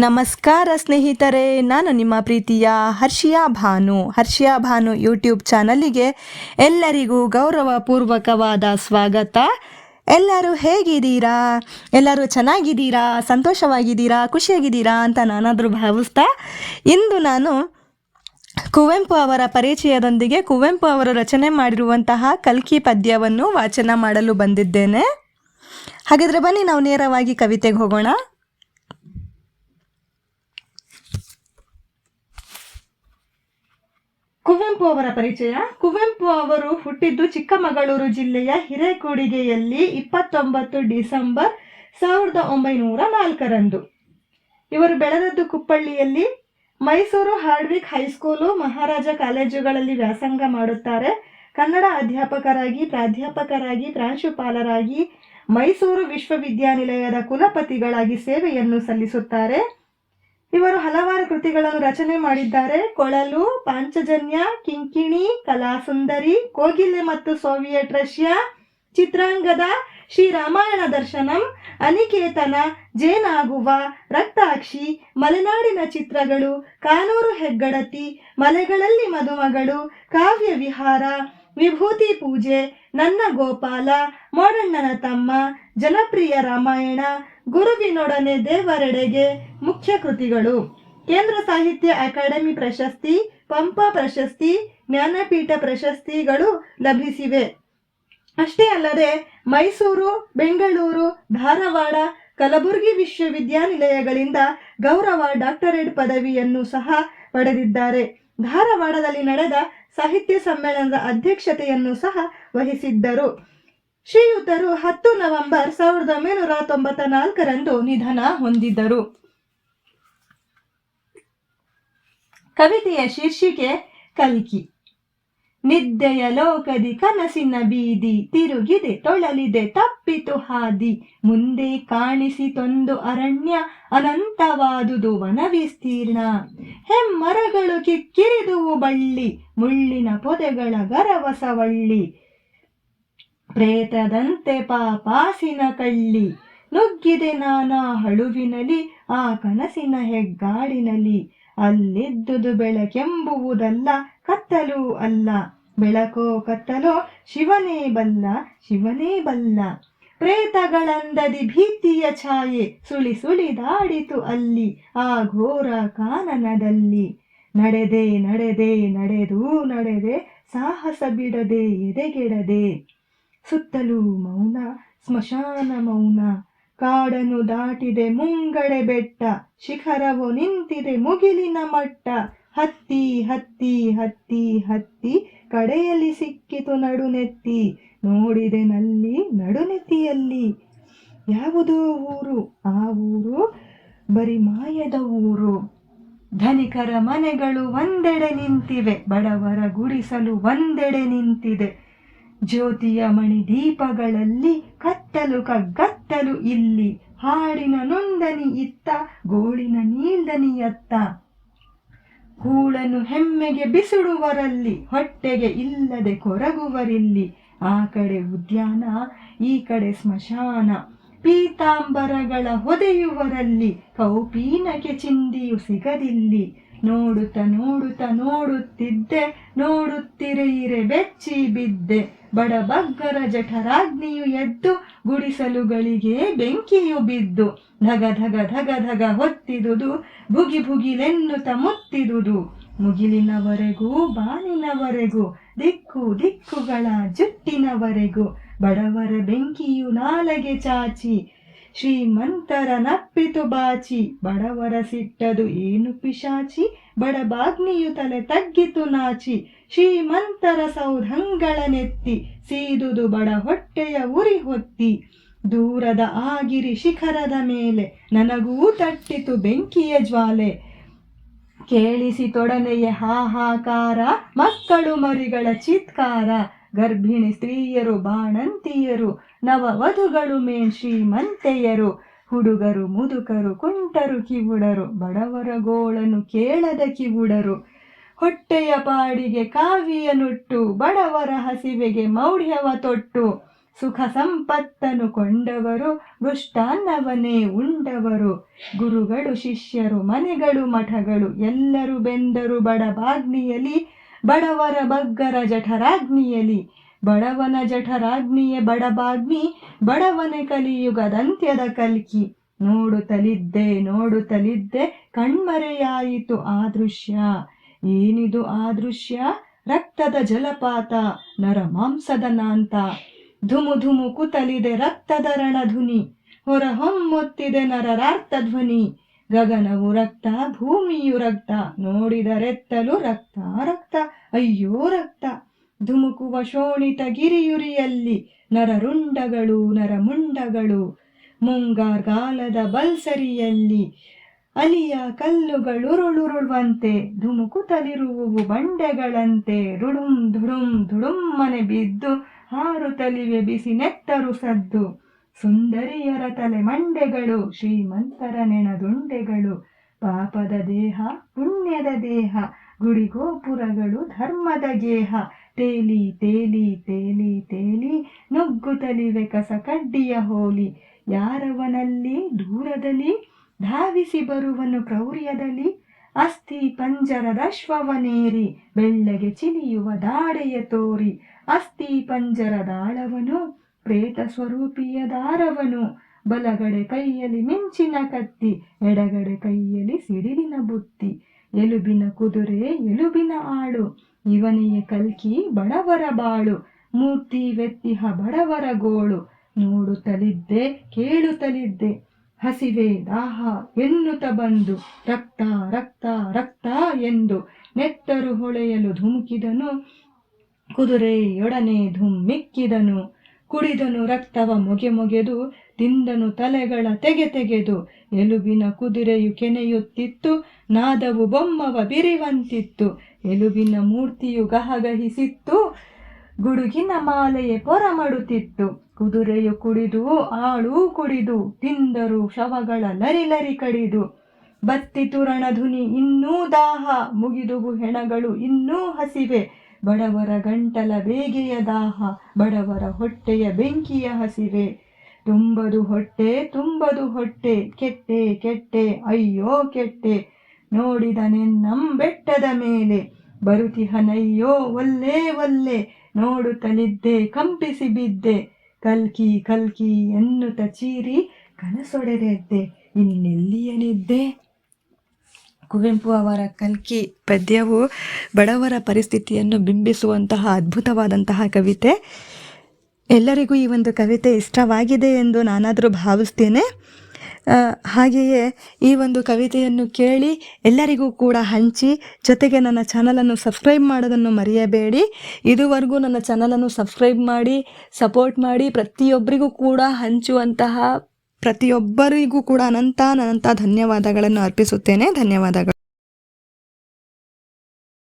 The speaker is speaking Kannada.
ನಮಸ್ಕಾರ ಸ್ನೇಹಿತರೆ, ನಾನು ನಿಮ್ಮ ಪ್ರೀತಿಯ ಹರ್ಷಿಯಾ ಭಾನು. ಹರ್ಷಿಯಾ ಭಾನು ಯೂಟ್ಯೂಬ್ ಚಾನಲಿಗೆ ಎಲ್ಲರಿಗೂ ಗೌರವಪೂರ್ವಕವಾದ ಸ್ವಾಗತ. ಎಲ್ಲರೂ ಹೇಗಿದ್ದೀರಾ? ಎಲ್ಲರೂ ಚೆನ್ನಾಗಿದ್ದೀರಾ? ಸಂತೋಷವಾಗಿದ್ದೀರಾ? ಖುಷಿಯಾಗಿದ್ದೀರಾ ಅಂತ ನಾನಾದರೂ ಭಾವಿಸ್ತಾ, ಇಂದು ನಾನು ಕುವೆಂಪು ಅವರ ಪರಿಚಯದೊಂದಿಗೆ ಕುವೆಂಪು ಅವರು ರಚನೆ ಮಾಡಿರುವಂತಹ ಕಲ್ಕಿ ಪದ್ಯವನ್ನು ವಾಚನ ಮಾಡಲು ಬಂದಿದ್ದೇನೆ. ಹಾಗಿದ್ರೆ ಬನ್ನಿ, ನಾವು ನೇರವಾಗಿ ಕವಿತೆಗೆ ಹೋಗೋಣ. ಕುವೆಂಪು ಅವರ ಪರಿಚಯ. ಕುವೆಂಪು ಅವರು ಹುಟ್ಟಿದ್ದು ಚಿಕ್ಕಮಗಳೂರು ಜಿಲ್ಲೆಯ ಹಿರೇಕೊಡಿಗೆಯಲ್ಲಿ ಇಪ್ಪತ್ತೊಂಬತ್ತು ಡಿಸೆಂಬರ್ ಸಾವಿರದ ಒಂಬೈನೂರ ನಾಲ್ಕರಂದು. ಇವರು ಬೆಳೆದದ್ದು ಕುಪ್ಪಳ್ಳಿಯಲ್ಲಿ. ಮೈಸೂರು ಹಾರ್ಡ್ವಿಕ್ ಹೈಸ್ಕೂಲು ಮಹಾರಾಜ ಕಾಲೇಜುಗಳಲ್ಲಿ ವ್ಯಾಸಂಗ ಮಾಡುತ್ತಾರೆ. ಕನ್ನಡ ಅಧ್ಯಾಪಕರಾಗಿ, ಪ್ರಾಧ್ಯಾಪಕರಾಗಿ, ಪ್ರಾಂಶುಪಾಲರಾಗಿ ಮೈಸೂರು ವಿಶ್ವವಿದ್ಯಾನಿಲಯದ ಕುಲಪತಿಗಳಾಗಿ ಸೇವೆಯನ್ನು ಸಲ್ಲಿಸುತ್ತಾರೆ. ಇವರು ಹಲವಾರು ಕೃತಿಗಳನ್ನು ರಚನೆ ಮಾಡಿದ್ದಾರೆ. ಕೊಳಲು, ಪಾಂಚಜನ್ಯ, ಕಿಂಕಿಣಿ, ಕಲಾಸುಂದರಿ, ಕೋಗಿಲೆ ಮತ್ತು ಸೋವಿಯಟ್ ರಷ್ಯಾ, ಚಿತ್ರಾಂಗದ ಶ್ರೀ ರಾಮಾಯಣ ದರ್ಶನಂ, ಅನಿಕೇತನ, ಜೇನಾಗುವ, ರಕ್ತಾಕ್ಷಿ, ಮಲೆನಾಡಿನ ಚಿತ್ರಗಳು, ಕಾನೂರು ಹೆಗ್ಗಡತಿ, ಮಲೆಗಳಲ್ಲಿ ಮದುಮಗಳು, ಕಾವ್ಯ ವಿಹಾರ, ವಿಭೂತಿ ಪೂಜೆ, ನನ್ನ ಗೋಪಾಲ ಮೋಡಣ್ಣನ ತಮ್ಮ, ಜನಪ್ರಿಯ ರಾಮಾಯಣ ಗುರುವಿನೊಡನೆ ದೇವರೆಡೆಗೆ ಮುಖ್ಯ ಕೃತಿಗಳು. ಕೇಂದ್ರ ಸಾಹಿತ್ಯ ಅಕಾಡೆಮಿ ಪ್ರಶಸ್ತಿ, ಪಂಪ ಪ್ರಶಸ್ತಿ, ಜ್ಞಾನಪೀಠ ಪ್ರಶಸ್ತಿಗಳು ಲಭಿಸಿವೆ. ಅಷ್ಟೇ ಅಲ್ಲದೆ ಮೈಸೂರು, ಬೆಂಗಳೂರು, ಧಾರವಾಡ, ಕಲಬುರಗಿ ವಿಶ್ವವಿದ್ಯಾನಿಲಯಗಳಿಂದ ಗೌರವ ಡಾಕ್ಟರೇಟ್ ಪದವಿಯನ್ನು ಸಹ ಪಡೆದಿದ್ದಾರೆ. ಧಾರವಾಡದಲ್ಲಿ ನಡೆದ ಸಾಹಿತ್ಯ ಸಮ್ಮೇಳನದ ಅಧ್ಯಕ್ಷತೆಯನ್ನು ಸಹ ವಹಿಸಿದ್ದರು. ಶ್ರೀಯುತರು ಹತ್ತು ನವೆಂಬರ್ ಸಾವಿರದ ಒಂಬೈನೂರ ತೊಂಬತ್ತ ನಾಲ್ಕರಂದು ನಿಧನ ಹೊಂದಿದ್ದರು. ಕವಿತೆಯ ಶೀರ್ಷಿಕೆ ಕಲ್ಕಿ. ನಿದ್ದೆಯ ಲೋಕದಿ ಕನಸಿನ ಬೀದಿ ತಿರುಗಿದೆ, ತೊಳಲಿದೆ ತಪ್ಪಿತು ಹಾದಿ. ಮುಂದೆ ಕಾಣಿಸಿತೊಂದು ಅರಣ್ಯ, ಅನಂತವಾದುದು ವನ ವಿಸ್ತೀರ್ಣ ಹೆಮ್ಮರಗಳು ಕಿಕ್ಕಿರಿದುವು ಬಳ್ಳಿ, ಮುಳ್ಳಿನ ಪೊದೆಗಳ ಗರವಸವಳ್ಳಿ ಪ್ರೇತದಂತೆ ಪಾಪಾಸಿನ ಕಳ್ಳಿ ನುಗ್ಗಿದೆ ನಾನಾ ಹಳುವಿನಲಿ, ಆ ಕನಸಿನ ಹೆಗ್ಗಾಡಿನಲಿ. ಅಲ್ಲಿದ್ದುದು ಬೆಳಕೆಂಬುವುದಲ್ಲ, ಕತ್ತಲು ಅಲ್ಲ. ಬೆಳಕೋ ಕತ್ತಲೋ, ಶಿವನೇ ಬಲ್ಲ ಶಿವನೇ ಬಲ್ಲ. ಪ್ರೇತಗಳಂದದಿ ಭೀತಿಯ ಛಾಯೆ, ಸುಳಿ ಸುಳಿದಾಡಿತು ಅಲ್ಲಿ, ಆ ಘೋರ ಕಾನನದಲ್ಲಿ. ನಡೆದೆ ನಡೆದೆ, ನಡೆದೂ, ನಡೆದೆ, ಸಾಹಸ ಬಿಡದೆ, ಎದೆಗೆಡದೆ. ಸುತ್ತಲೂ ಮೌನ, ಸ್ಮಶಾನ ಮೌನ. ಕಾಡನ್ನು ದಾಟಿದೆ ಮುಂಗಡೆ ಬೆಟ್ಟ, ಶಿಖರವು ನಿಂತಿದೆ ಮುಗಿಲಿನ ಮಟ್ಟ. ಹತ್ತಿ ಹತ್ತಿ ಹತ್ತಿ ಹತ್ತಿ, ಕಡೆಯಲ್ಲಿ ಸಿಕ್ಕಿತು ನಡುನೆತ್ತಿ. ನೋಡಿದೆ ನಲ್ಲಿ ನಡುನೆತ್ತಿಯಲ್ಲಿ. ಯಾವುದೋ ಊರು? ಆ ಊರು ಬರಿ ಮಾಯದ ಊರು. ಧನಿಕರ ಮನೆಗಳು ಒಂದೆಡೆ ನಿಂತಿವೆ, ಬಡವರ ಗುಡಿಸಲು ಒಂದೆಡೆ ನಿಂತಿದೆ. ಜ್ಯೋತಿಯ ಮಣಿ ದೀಪಗಳಲ್ಲಿ ಕತ್ತಲು ಕಗ್ಗತ್ತಲು ಇಲ್ಲಿ ಹಾಡಿನ ನೊಂದನಿ ಇತ್ತ ಗೋಳಿನ ನೀಲ್ದನಿಯತ್ತ ಹೂಳನ್ನು ಹೆಮ್ಮೆಗೆ ಬಿಸಿಡುವರಲ್ಲಿ, ಹೊಟ್ಟೆಗೆ ಇಲ್ಲದೆ ಕೊರಗುವರಿಲ್ಲಿ. ಆ ಕಡೆ ಉದ್ಯಾನ, ಈ ಕಡೆ ಸ್ಮಶಾನ. ಪೀತಾಂಬರಗಳ ಹೊದೆಯುವರಲ್ಲಿ ಕೌಪೀನಕ್ಕೆ ಚಿಂದಿಯು ಸಿಗದಿಲ್ಲಿ. ನೋಡುತ್ತ ನೋಡುತ್ತ ನೋಡುತ್ತಿದ್ದೆ ನೋಡುತ್ತಿರೆಯಿರೆ ಬೆಚ್ಚಿ ಬಿದ್ದೆ. ಬಡಬಗ್ಗರ ಜಠರಾಗ್ನಿಯು ಎದ್ದು ಗುಡಿಸಲುಗಳಿಗೆ ಬೆಂಕಿಯು ಬಿದ್ದು, ಧಗ ಧಗ ಧಗ ಧಗ ಹೊತ್ತಿದುದು, ಭುಗಿ ಭುಗಿಲೆನ್ನುತ್ತ ಮುತ್ತಿದುದು. ಮುಗಿಲಿನವರೆಗೂ, ಬಾನಿನವರೆಗೂ, ದಿಕ್ಕು ದಿಕ್ಕುಗಳ ಜುಟ್ಟಿನವರೆಗೂ ಬಡವರ ಬೆಂಕಿಯು ನಾಲಗೆ ಚಾಚಿ ಶ್ರೀಮಂತರ ನಪ್ಪಿತು ಬಾಚಿ ಬಡವರ ಸಿಟ್ಟದು ಏನು ಪಿಶಾಚಿ, ಬಡಬಾಗ್ನಿಯು ತಲೆ ತಗ್ಗಿತು ನಾಚಿ. ಶ್ರೀಮಂತರ ಸೌಧಂಗಳ ನೆತ್ತಿ, ಸೀದುದು ಬಡ ಹೊಟ್ಟೆಯ ಉರಿ ಹೊತ್ತಿ. ದೂರದ ಆಗಿರಿ ಶಿಖರದ ಮೇಲೆ, ನನಗೂ ತಟ್ಟಿತು ಬೆಂಕಿಯ ಜ್ವಾಲೆ. ಕೇಳಿಸಿ ತೊಡನೆಯೇ ಹಾಹಾಕಾರ, ಮಕ್ಕಳು ಮರಿಗಳ ಚಿತ್ಕಾರ. ಗರ್ಭಿಣಿ ಸ್ತ್ರೀಯರು ಬಾಣಂತಿಯರು ನವವಧುಗಳು ಮೇನ್ ಶ್ರೀಮಂತೆಯರು ಹುಡುಗರು ಮುದುಕರು ಕುಂಟರು ಕಿವುಡರು. ಬಡವರ ಗೋಳನು ಕೇಳದ ಕಿವುಡರು. ಹೊಟ್ಟೆಯ ಪಾಡಿಗೆ ಕಾವಿಯ ನುಟ್ಟು ಬಡವರ ಹಸಿವೆಗೆ ಮೌಢ್ಯವ ತೊಟ್ಟು. ಸುಖ ಸಂಪತ್ತನು ಕೊಂಡವರು, ಮೃಷ್ಟಾನ್ನವನೇ ಉಂಡವರು. ಗುರುಗಳು, ಶಿಷ್ಯರು, ಮನೆಗಳು, ಮಠಗಳು, ಎಲ್ಲರೂ ಬೆಂದರು ಬಡಬಾಗ್ನಿಯಲಿ ಬಡವರ ಬಗ್ಗರ ಜಠರಾಗ್ನಿಯಲಿ. ಬಡವನ ಜಠರಾಗ್ನಿಯ ಬಡಬಾಗ್ನಿ, ಬಡವನೆ ಕಲಿಯುಗದಂತ್ಯದ ಕಲ್ಕಿ. ನೋಡುತ್ತಲಿದ್ದೆ ನೋಡುತ್ತಲಿದ್ದೆ ಕಣ್ಮರೆಯಾಯಿತು ಆ ದೃಶ್ಯ. ಏನಿದು ಆ ದೃಶ್ಯ? ರಕ್ತದ ಜಲಪಾತ ನರ ಮಾಂಸದ ನಾಂತ. ಧುಮು ಧುಮು ಕುತಲಿದೆ ರಕ್ತದ ರಣಧ್ವನಿ. ಹೊರ ಹೊಮ್ಮೊತ್ತಿದೆ ನರರಾರ್ಥ ಧ್ವನಿ. ಗಗನವು ರಕ್ತ, ಭೂಮಿಯು ರಕ್ತ. ನೋಡಿದರೆತ್ತಲು ರಕ್ತ ರಕ್ತ. ಅಯ್ಯೋ ರಕ್ತ. ಧುಮುಕುವ ಶೋಣಿತ ಗಿರಿಯುರಿಯಲ್ಲಿ ನರರುಂಡಗಳು, ನರಮುಂಡಗಳು. ಮುಂಗಾರ್ಗಾಲದ ಬಲ್ಸರಿಯಲ್ಲಿ ಅಲಿಯ ಕಲ್ಲುಗಳುರುಳುರುಳುವಂತೆ ಧುಮುಕುತ್ತಲಿರುವುವು ಬಂಡೆಗಳಂತೆ ರುಡುಂ ಧುಡುಂ ಮನೆ ಬಿದ್ದು ತಲಿವೆ ಬಿಸಿ ನೆತ್ತರು ಸದ್ದು. ಸುಂದರಿಯರ ತಲೆ ಮಂಡೆಗಳು ಶ್ರೀಮಂತರ ನೆಣದುಂಡೆಗಳು. ಪಾಪದ ದೇಹ, ಪುಣ್ಯದ ದೇಹ ಗುಡಿ ಗೋಪುರಗಳು ಧರ್ಮದ ಗೇಹ. ತೇಲಿ ತೇಲಿ ತೇಲಿ ತೇಲಿ ನುಗ್ಗುತ್ತಲಿವೆ ಕಸ ಕಡ್ಡಿಯ ಹೋಲಿ. ಯಾರವನಲ್ಲಿ ದೂರದಲ್ಲಿ ಧಾವಿಸಿ ಬರುವನು ಕ್ರೌರ್ಯದಲ್ಲಿ ಅಸ್ಥಿ ಪಂಜರದ ಶ್ವವನೇರಿ, ಬೆಳ್ಳಗೆ ಚಿಲಿಯುವ ದಾಡೆಯ ತೋರಿ. ಅಸ್ಥಿ ಪಂಜರದಾಳವನು ಪ್ರೇತ ಸ್ವರೂಪಿಯ ದಾರವನು. ಬಲಗಡೆ ಕೈಯಲ್ಲಿ ಮಿಂಚಿನ ಕತ್ತಿ, ಎಡಗಡೆ ಕೈಯಲ್ಲಿ ಸಿಡಿಲಿನ ಬುತ್ತಿ, ಎಲುಬಿನ ಕುದುರೆ, ಎಲುಬಿನ ಆಳು ಇವನೆಯ ಕಲ್ಕಿ ಬಡವರ ಬಾಳು, ಮೂರ್ತಿ ವ್ಯತ್ತಿಹ ಬಡವರ ಗೋಳು, ನೋಡುತ್ತಲಿದ್ದೆ ಕೇಳುತ್ತಲಿದ್ದೆ, ಹಸಿವೆ ದಾಹ ಎನ್ನುತ್ತ ಬಂದು, ರಕ್ತ ರಕ್ತ ರಕ್ತ ಎಂದು ನೆತ್ತರು ಹೊಳೆಯಲು ಧುಮುಕಿದನು, ಕುದುರೆಯೊಡನೆ ಧುಮ್ಮಿಕ್ಕಿದನು, ಕುಡಿದನು ರಕ್ತವ ಮೊಗೆ ಮೊಗೆದು ತಿಂದನು ತಲೆಗಳ ತೆಗೆ ತೆಗೆದು ಎಲುಬಿನ ಕುದುರೆಯು ಕೆನೆಯುತ್ತಿತ್ತು, ನಾದವು ಬೊಮ್ಮವ ಬಿರಿವಂತಿತ್ತು, ಎಲುಬಿನ ಮೂರ್ತಿಯು ಗಹಗಹಿಸಿತ್ತು, ಗುಡುಗಿನ ಮಾಲೆಯೇ ಪೊರಮಡುತ್ತಿತ್ತು, ಕುದುರೆಯು ಕುಡಿದು ಆಳು ಕುಡಿದು, ತಿಂದರು ಶವಗಳ ಲರಿ ಲರಿ ಕಡಿದು ತುರಣ ಧುನಿ ಇನ್ನೂ ದಾಹ, ಮುಗಿದುವು ಹೆಣಗಳು ಇನ್ನೂ ಹಸಿವೆ, ಬಡವರ ಗಂಟಲ ಬೇಗೆಯ ದಾಹ, ಬಡವರ ಹೊಟ್ಟೆಯ ಬೆಂಕಿಯ ಹಸಿವೆ. ತುಂಬದು ಹೊಟ್ಟೆ ತುಂಬದು ಹೊಟ್ಟೆ, ಕೆಟ್ಟೆ ಕೆಟ್ಟೆ, ಅಯ್ಯೋ, ಕೆಟ್ಟೆ. ನೋಡಿದನೆನ್ನಂ ಬೆಟ್ಟದ ಮೇಲೆ ಬರುತಿಹನಯ್ಯೋ ಒಲ್ಲೆ ಒಲ್ಲೆ. ನೋಡುತ್ತಲಿದ್ದೆ ಕಂಪಿಸಿ ಬಿದ್ದೆ. ಕಲ್ಕಿ ಕಲ್ಕಿ ಎನ್ನುತ್ತ ಚೀರಿ ಕನಸೊಡೆದೆದ್ದೆ. ಇನ್ನೆಲ್ಲಿಯನಿದ್ದೆ ಕುವೆಂಪು ಅವರ ಕಲ್ಕಿ ಪದ್ಯವು ಬಡವರ ಪರಿಸ್ಥಿತಿಯನ್ನು ಬಿಂಬಿಸುವಂತಹ ಅದ್ಭುತವಾದಂತಹ ಕವಿತೆ. ಎಲ್ಲರಿಗೂ ಈ ಒಂದು ಕವಿತೆ ಇಷ್ಟವಾಗಿದೆ ಎಂದು ನಾನಾದರೂ ಭಾವಿಸ್ತೇನೆ. ಹಾಗೆಯೇ ಈ ಒಂದು ಕವಿತೆಯನ್ನು ಕೇಳಿ ಎಲ್ಲರಿಗೂ ಕೂಡ ಹಂಚಿ, ಜೊತೆಗೆ ನನ್ನ ಚಾನಲನ್ನು ಸಬ್ಸ್ಕ್ರೈಬ್ ಮಾಡೋದನ್ನು ಮರೆಯಬೇಡಿ. ಇದುವರೆಗೂ ನನ್ನ ಚಾನಲನ್ನು ಸಬ್ಸ್ಕ್ರೈಬ್ ಮಾಡಿ, ಸಪೋರ್ಟ್ ಮಾಡಿ, ಪ್ರತಿಯೊಬ್ಬರಿಗೂ ಕೂಡ ಹಂಚುವಂತಹ ಪ್ರತಿಯೊಬ್ಬರಿಗೂ ಕೂಡ ಅನಂತ ಅನಂತ ಧನ್ಯವಾದಗಳನ್ನು ಅರ್ಪಿಸುತ್ತೇನೆ. ಧನ್ಯವಾದಗಳು.